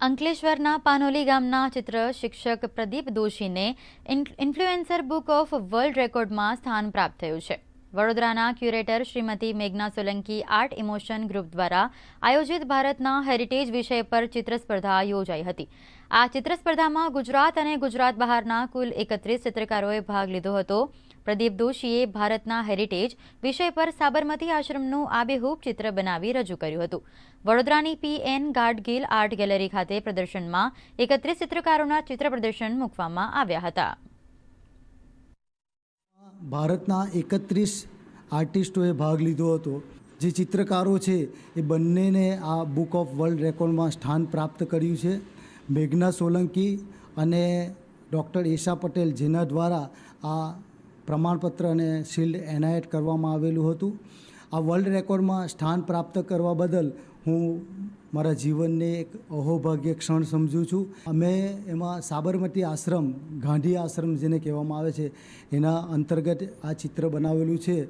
અંકલેશ્વરના પાનોલી ગામના ચિત્ર શિક્ષક પ્રદીપ દોશીને ઇન્ફ્લુએન્સર બુક ઓફ વર્લ્ડ રેકોર્ડમાં સ્થાન પ્રાપ્ત થયું છે. વડોદરાના ક્યુરેટર શ્રીમતી મેઘના સોલંકી આર્ટ ઇમોશન ગ્રુપ દ્વારા આયોજિત ભારતના હેરિટેજ વિષય પર ચિત્ર સ્પર્ધા યોજાઈ હતી. આ ચિત્ર સ્પર્ધામાં ગુજરાત અને ગુજરાત બહારના કુલ એકત્રીસ ચિત્રકારોએ ભાગ લીધો હતો. પ્રદીપ દોશીએ ભારતના હેરિટેજ વિષય પર સાબરમતી આશ્રમનું આબેહૂબ ચિત્ર બનાવી રજૂ કર્યું હતું. વડોદરાની P N Gadgil art gallery ખાતે પ્રદર્શનમાં એકત્રીસ ચિત્રકારોના ચિત્ર પ્રદર્શન મૂકવામાં આવ્યા હતા. ભારતના એકત્રીસ આર્ટિસ્ટોએ ભાગ લીધો હતો. જે ચિત્રકારો છે, એ બંનેને આ બુક ઓફ વર્લ્ડ રેકોર્ડમાં સ્થાન પ્રાપ્ત કર્યું છે. મેઘના સોલંકી અને ડૉક્ટર એશા પટેલ જેના દ્વારા આ પ્રમાણપત્ર અને શિલ્ડ એનાયત કરવામાં આવેલું હતું. આ વર્લ્ડ રેકોર્ડમાં સ્થાન પ્રાપ્ત કરવા બદલ હું મારા જીવનને એક અહોભાગ્ય ક્ષણ સમજું છું. અમે એમાં સાબરમતી આશ્રમ, ગાંધી આશ્રમ જેને કહેવામાં આવે છે, એના અંતર્ગત આ ચિત્ર બનાવેલું છે.